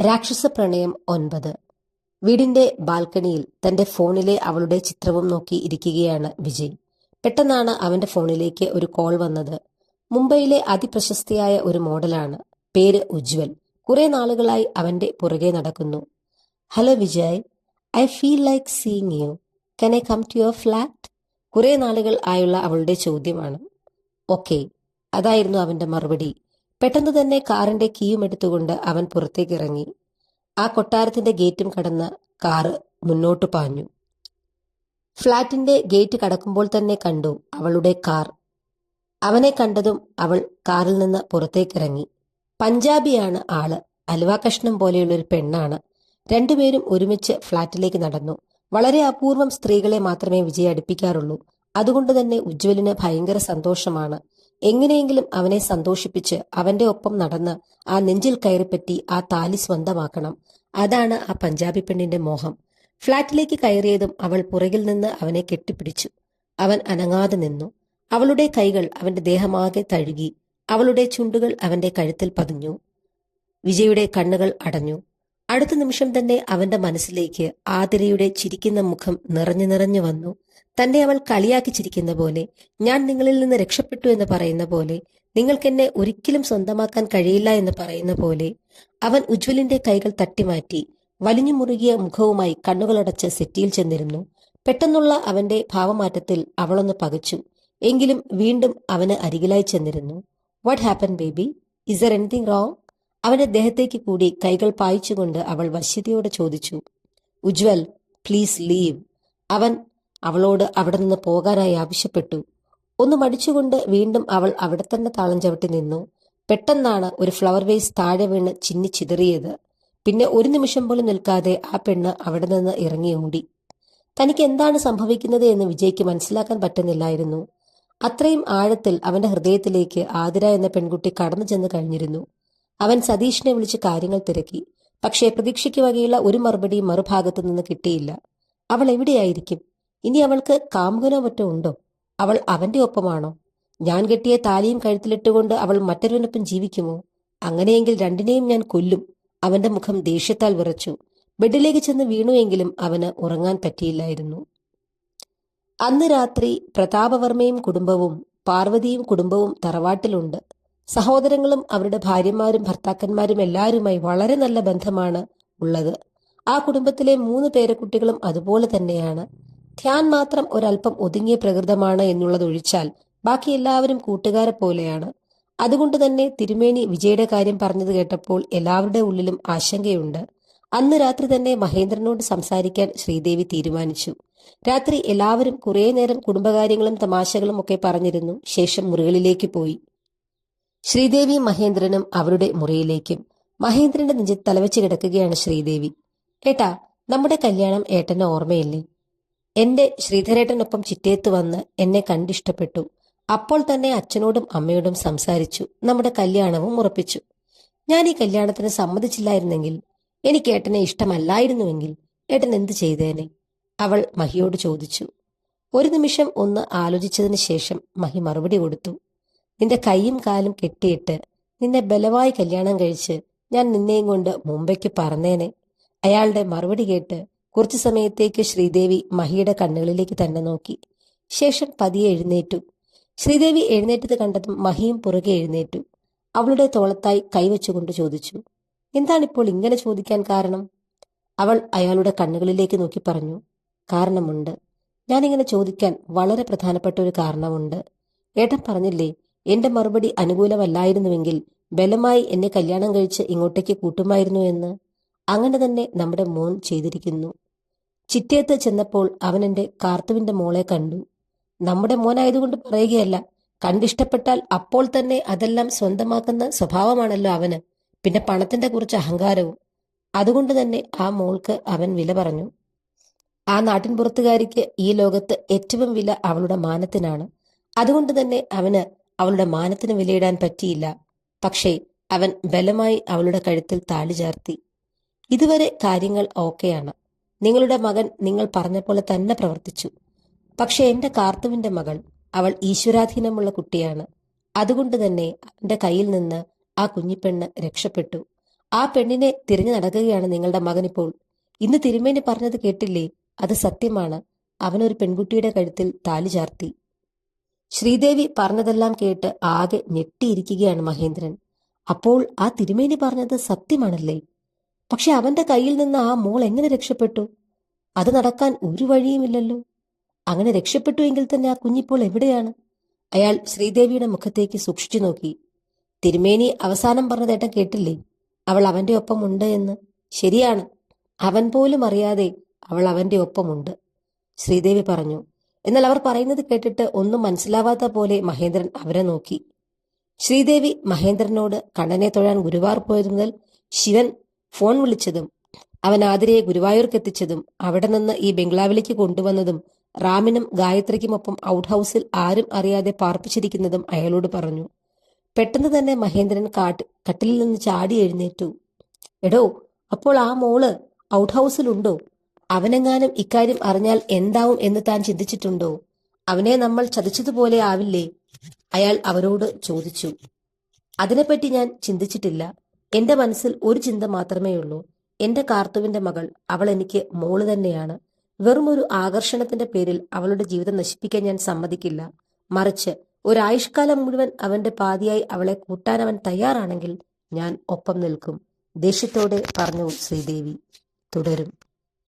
രാക്ഷസ പ്രണയം ഒൻപത്. വീടിന്റെ ബാൽക്കണിയിൽ തന്റെ ഫോണിലെ അവളുടെ ചിത്രവും നോക്കി ഇരിക്കുകയാണ് വിജയ്. പെട്ടെന്നാണ് അവന്റെ ഫോണിലേക്ക് ഒരു കോൾ വന്നത്. മുംബൈയിലെ അതിപ്രശസ്തിയായ ഒരു മോഡലാണ്. പേര് ഉജ്വൽ കുറെ നാളുകളായി അവന്റെ പുറകെ നടക്കുന്നു. Hello Vijay I feel like seeing you. Can I come to your flat? കുറെ നാളുകൾ ആയുള്ള അവളുടെ ചോദ്യമാണ്. ഓക്കെ അതായിരുന്നു അവന്റെ മറുപടി. പെട്ടെന്ന് തന്നെ കാറിന്റെ കീയും എടുത്തുകൊണ്ട് അവൻ പുറത്തേക്ക് ഇറങ്ങി ആ കൊട്ടാരത്തിന്റെ ഗേറ്റും കടന്ന് കാറ് മുന്നോട്ട് പാഞ്ഞു. ഫ്ളാറ്റിന്റെ ഗേറ്റ് കടക്കുമ്പോൾ തന്നെ കണ്ടു അവളുടെ കാർ. അവനെ കണ്ടതും അവൾ കാറിൽ നിന്ന് പുറത്തേക്കിറങ്ങി. പഞ്ചാബിയാണ് ആൾ. അലുവ കഷ്ണം പോലെയുള്ളൊരു പെണ്ണാണ്. രണ്ടുപേരും ഒരുമിച്ച് ഫ്ളാറ്റിലേക്ക് നടന്നു. വളരെ അപൂർവം സ്ത്രീകളെ മാത്രമേ വിജയ അടുപ്പിക്കാറുള്ളൂ. അതുകൊണ്ട് തന്നെ ഉജ്ജ്വലിന് ഭയങ്കര സന്തോഷമാണ്. എങ്ങനെയെങ്കിലും അവനെ സന്തോഷിപ്പിച്ച് അവന്റെ ഒപ്പം നടന്ന് ആ നെഞ്ചിൽ കയറിപ്പറ്റി ആ താലി സ്വന്തമാക്കണം. അതാണ് ആ പഞ്ചാബി പെണ്ണിന്റെ മോഹം. ഫ്ളാറ്റിലേക്ക് കയറിയതും അവൾ പുറകിൽ നിന്ന് അവനെ കെട്ടിപ്പിടിച്ചു. അവൻ അനങ്ങാതെ നിന്നു. അവളുടെ കൈകൾ അവന്റെ ദേഹമാകെ തഴുകി. അവളുടെ ചുണ്ടുകൾ അവന്റെ കഴുത്തിൽ പതിഞ്ഞു. വിജയുടെ കണ്ണുകൾ അടഞ്ഞു. അടുത്ത നിമിഷം തന്നെ അവന്റെ മനസ്സിലേക്ക് ആതിരയുടെ ചിരിക്കുന്ന മുഖം നിറഞ്ഞു നിറഞ്ഞു വന്നു. തന്നെ അവൾ കളിയാക്കി ചിരിക്കുന്ന പോലെ ഞാൻ നിങ്ങളിൽ നിന്ന് രക്ഷപ്പെട്ടു എന്ന് പറയുന്ന പോലെ നിങ്ങൾക്കെന്നെ ഒരിക്കലും സ്വന്തമാക്കാൻ കഴിയില്ല എന്ന് പറയുന്ന പോലെ അവൻ ഉജ്വലിന്റെ കൈകൾ തട്ടിമാറ്റി വലിഞ്ഞു മുറുകിയ മുഖവുമായി കണ്ണുകളടച്ച് സെറ്റിയിൽ ചെന്നിരുന്നു. പെട്ടെന്നുള്ള അവന്റെ ഭാവമാറ്റത്തിൽ അവളൊന്ന് പകച്ചു. എങ്കിലും വീണ്ടും അവന് അരികിലായി ചെന്നിരുന്നു. What happen baby is there anything wrong അവന്റെ ദേഹത്തേക്ക് കൂടി കൈകൾ പായിച്ചുകൊണ്ട് അവൾ വശ്യതയോടെ ചോദിച്ചു ഉജ്വൽ പ്ലീസ് ലീവ് അവൻ അവളോട് അവിടെ നിന്ന് പോകാനായി ആവശ്യപ്പെട്ടു. ഒന്ന് മടിച്ചുകൊണ്ട് വീണ്ടും അവൾ അവിടെ തന്നെ താളം ചവിട്ടി നിന്നു. പെട്ടെന്നാണ് ഒരു ഫ്ലവർ വേസ് താഴെ വീണ് ചിന്നി ചിതറിയത്. പിന്നെ ഒരു നിമിഷം പോലും നിൽക്കാതെ ആ പെണ്ണ് അവിടെ നിന്ന് ഇറങ്ങി ഓടി. തനിക്ക് എന്താണ് സംഭവിക്കുന്നത് എന്ന് വിജയ്ക്ക് മനസ്സിലാക്കാൻ പറ്റുന്നില്ലായിരുന്നു. അത്രയും ആഴത്തിൽ അവന്റെ ഹൃദയത്തിലേക്ക് ആതിര എന്ന പെൺകുട്ടി കടന്നു ചെന്ന് കഴിഞ്ഞിരുന്നു. അവൻ സതീഷിനെ വിളിച്ച് കാര്യങ്ങൾ തിരക്കി. പക്ഷേ പ്രതീക്ഷയ്ക്ക് വകയുള്ള ഒരു മറുപടി മറുഭാഗത്തു നിന്ന് കിട്ടിയില്ല. അവൾ എവിടെയായിരിക്കും? ഇനി അവൾക്ക് കാമുകനോ മറ്റോ ഉണ്ടോ? അവൾ അവന്റെ ഒപ്പമാണോ? ഞാൻ കെട്ടിയ താലിയും കഴുത്തിലിട്ടുകൊണ്ട് അവൾ മറ്റൊരുവനൊപ്പം ജീവിക്കുമോ? അങ്ങനെയെങ്കിൽ രണ്ടിനെയും ഞാൻ കൊല്ലും. അവന്റെ മുഖം ദേഷ്യത്താൽ വിറച്ചു. ബെഡിലേക്ക് ചെന്ന് വീണുവെങ്കിലും അവന് ഉറങ്ങാൻ പറ്റിയില്ലായിരുന്നു. അന്ന് രാത്രി പ്രതാപവർമ്മയും കുടുംബവും പാർവതിയും കുടുംബവും തറവാട്ടിലുണ്ട്. സഹോദരങ്ങളും അവരുടെ ഭാര്യമാരും ഭർത്താക്കന്മാരും എല്ലാവരുമായി വളരെ നല്ല ബന്ധമാണ് ഉള്ളത്. ആ കുടുംബത്തിലെ മൂന്ന് പേരെ പേരക്കുട്ടികളും അതുപോലെ തന്നെയാണ്. ധ്യാൻ മാത്രം ഒരല്പം ഒതുങ്ങിയ പ്രകൃതമാണ് എന്നുള്ളതൊഴിച്ചാൽ ബാക്കി എല്ലാവരും കൂട്ടുകാരെ പോലെയാണ്. അതുകൊണ്ട് തന്നെ തിരുമേനി വിജയുടെ കാര്യം പറഞ്ഞത് കേട്ടപ്പോൾ എല്ലാവരുടെ ഉള്ളിലും ആശങ്കയുണ്ട്. അന്ന് രാത്രി തന്നെ മഹേന്ദ്രനോട് സംസാരിക്കാൻ ശ്രീദേവി തീരുമാനിച്ചു. രാത്രി എല്ലാവരും കുറേ നേരം കുടുംബകാര്യങ്ങളും തമാശകളും ഒക്കെ പറഞ്ഞിരുന്നു. ശേഷം മുറികളിലേക്ക് പോയി. ശ്രീദേവിയും മഹേന്ദ്രനും അവരുടെ മുറിയിലേക്കും മഹേന്ദ്രന്റെ നെഞ്ചിൽ തലവെച്ച് കിടക്കുകയാണ് ശ്രീദേവി. ഏട്ടാ നമ്മുടെ കല്യാണം ഏട്ടന് ഓർമ്മയില്ലേ? എന്റെ ശ്രീധരേട്ടനൊപ്പം ചിറ്റേത്ത് വന്ന് എന്നെ കണ്ടിഷ്ടപ്പെട്ടു. അപ്പോൾ തന്നെ അച്ഛനോടും അമ്മയോടും സംസാരിച്ചു. നമ്മുടെ കല്യാണവും ഉറപ്പിച്ചു. ഞാൻ ഈ കല്യാണത്തിന് സമ്മതിച്ചില്ലായിരുന്നെങ്കിൽ എനിക്ക് ഏട്ടനെ ഇഷ്ടമല്ലായിരുന്നുവെങ്കിൽ ഏട്ടൻ എന്ത് ചെയ്തേനെ? അവൾ മഹിയോട് ചോദിച്ചു. ഒരു നിമിഷം ഒന്ന് ആലോചിച്ചതിന് ശേഷം മഹി മറുപടി കൊടുത്തു. നിന്റെ കൈയും കാലും കെട്ടിയിട്ട് നിന്നെ ബലമായി കല്യാണം കഴിച്ച് ഞാൻ നിന്നെയും കൊണ്ട് മുംബൈക്ക് പറഞ്ഞേനെ അയാളുടെ മറുപടി കേട്ട് കുറച്ചു സമയത്തേക്ക് ശ്രീദേവി മഹിയുടെ കണ്ണുകളിലേക്ക് തന്നെ നോക്കി. ശേഷം പതിയെ എഴുന്നേറ്റു. ശ്രീദേവി എഴുന്നേറ്റത് കണ്ടതും മഹിയും പുറകെ എഴുന്നേറ്റു. അവളുടെ തോളത്തായി കൈവച്ചുകൊണ്ട് ചോദിച്ചു എന്താണിപ്പോൾ ഇങ്ങനെ ചോദിക്കാൻ കാരണം? അവൾ അയാളുടെ കണ്ണുകളിലേക്ക് നോക്കി പറഞ്ഞു കാരണമുണ്ട്. ഞാനിങ്ങനെ ചോദിക്കാൻ വളരെ പ്രധാനപ്പെട്ട ഒരു കാരണമുണ്ട്. ഏട്ടൻ പറഞ്ഞില്ലേ എന്റെ മറുപടി അനുകൂലമല്ലായിരുന്നുവെങ്കിൽ ബലമായി എന്നെ കല്യാണം കഴിച്ച് ഇങ്ങോട്ടേക്ക് കൂട്ടുമായിരുന്നു എന്ന് അങ്ങനെ തന്നെ നമ്മുടെ മോൻ ചെയ്തിരിക്കുന്നു. ചിറ്റേത്ത് ചെന്നപ്പോൾ അവൻ എന്റെ കാർത്തുവിന്റെ മോളെ കണ്ടു. നമ്മുടെ മോനായതുകൊണ്ട് പറയുകയല്ല കണ്ടിഷ്ടപ്പെട്ടാൽ അപ്പോൾ തന്നെ അതെല്ലാം സ്വന്തമാക്കുന്ന സ്വഭാവമാണല്ലോ അവന് പിന്നെ പണത്തിന്റെ കുറിച്ച് അഹങ്കാരവും. അതുകൊണ്ട് തന്നെ ആ മോൾക്ക് അവൻ വില പറഞ്ഞു. ആ നാട്ടിൻ പുറത്തുകാരിക്ക് ഈ ലോകത്ത് ഏറ്റവും വില അവളുടെ മാനത്തിനാണ്. അതുകൊണ്ട് തന്നെ അവന് അവളുടെ മാനത്തിന് വിലയിടാൻ പറ്റിയില്ല. പക്ഷേ അവൻ ബലമായി അവളുടെ കഴുത്തിൽ താളി ചേർത്തി. ഇതുവരെ കാര്യങ്ങൾ ഓക്കെയാണ്. നിങ്ങളുടെ മകൻ നിങ്ങൾ പറഞ്ഞ പോലെ തന്നെ പ്രവർത്തിച്ചു. പക്ഷെ എന്റെ കാർത്തുവിന്റെ മകൾ അവൾ ഈശ്വരാധീനമുള്ള കുട്ടിയാണ്. അതുകൊണ്ട് തന്നെ അവന്റെ കയ്യിൽ നിന്ന് ആ കുഞ്ഞിപ്പെണ്ണ് രക്ഷപ്പെട്ടു. ആ പെണ്ണിനെ തിരിഞ്ഞു നടക്കുകയാണ് നിങ്ങളുടെ മകനിപ്പോൾ ഇന്ന് തിരുമേനി പറഞ്ഞത് കേട്ടില്ലേ? അത് സത്യമാണ്. അവനൊരു പെൺകുട്ടിയുടെ കഴുത്തിൽ താലി ചാർത്തി. ശ്രീദേവി പറഞ്ഞതെല്ലാം കേട്ട് ആകെ ഞെട്ടിയിരിക്കുകയാണ് മഹേന്ദ്രൻ. അപ്പോൾ ആ തിരുമേനി പറഞ്ഞത് സത്യമാണല്ലേ? പക്ഷെ അവന്റെ കയ്യിൽ നിന്ന് ആ മോൾ എങ്ങനെ രക്ഷപ്പെട്ടു? അത് നടക്കാൻ ഒരു വഴിയുമില്ലല്ലോ. അങ്ങനെ രക്ഷപ്പെട്ടു എങ്കിൽ തന്നെ ആ കുഞ്ഞിപ്പോൾ എവിടെയാണ്? അയാൾ ശ്രീദേവിയുടെ മുഖത്തേക്ക് സൂക്ഷിച്ചു നോക്കി. തിരുമേനി അവസാനം പറഞ്ഞതേട്ടൻ കേട്ടില്ലേ? അവൾ അവന്റെ ഒപ്പമുണ്ട് എന്ന്. ശരിയാണ്. അവൻ പോലും അറിയാതെ അവൾ അവന്റെ ഒപ്പമുണ്ട് ശ്രീദേവി പറഞ്ഞു എന്നാൽ അവർ പറയുന്നത് കേട്ടിട്ട് ഒന്നും മനസ്സിലാവാത്ത പോലെ മഹേന്ദ്രൻ അവരെ നോക്കി. ശ്രീദേവി മഹേന്ദ്രനോട് കണ്ണനെ തൊഴാൻ ഗുരുവാർ പോയതു മുതൽ ശിവൻ ഫോൺ വിളിച്ചതും അവൻ ആതിരയെ ഗുരുവായൂർക്ക് എത്തിച്ചതും അവിടെ നിന്ന് ഈ ബംഗ്ലാവിലേക്ക് കൊണ്ടുവന്നതും റാമിനും ഗായത്രിക്കുമൊപ്പം ഔട്ട് ഹൗസിൽ ആരും അറിയാതെ പാർപ്പിച്ചിരിക്കുന്നതും അയാളോട് പറഞ്ഞു. പെട്ടെന്ന് തന്നെ മഹേന്ദ്രൻ കാട്ട് കട്ടിലിൽ നിന്ന് ചാടി എഴുന്നേറ്റു. എടോ അപ്പോൾ ആ മോൾ ഔട്ട് ഹൗസിലുണ്ടോ അവനെങ്ങാനും ഇക്കാര്യം അറിഞ്ഞാൽ എന്താവും എന്ന് താൻ ചിന്തിച്ചിട്ടുണ്ടോ? അവനെ നമ്മൾ ചതിച്ചതുപോലെ ആവില്ലേ? അയാൾ അവരോട് ചോദിച്ചു. അതിനെപ്പറ്റി ഞാൻ ചിന്തിച്ചിട്ടില്ല. എന്റെ മനസ്സിൽ ഒരു ചിന്ത മാത്രമേ ഉള്ളൂ. എന്റെ കാർത്തുവിന്റെ മകൾ അവൾ എനിക്ക് മോൾ തന്നെയാണ്. വെറും ഒരു ആകർഷണത്തിന്റെ പേരിൽ അവളുടെ ജീവിതം നശിപ്പിക്കാൻ ഞാൻ സമ്മതിക്കില്ല. മറിച്ച് ഒരായുഷ്കാലം മുഴുവൻ അവന്റെ പാതിയായി അവളെ കൂട്ടാൻ അവൻ തയ്യാറാണെങ്കിൽ ഞാൻ ഒപ്പം നിൽക്കും. ദേഷ്യത്തോടെ പറഞ്ഞു ശ്രീദേവി. തുടരും.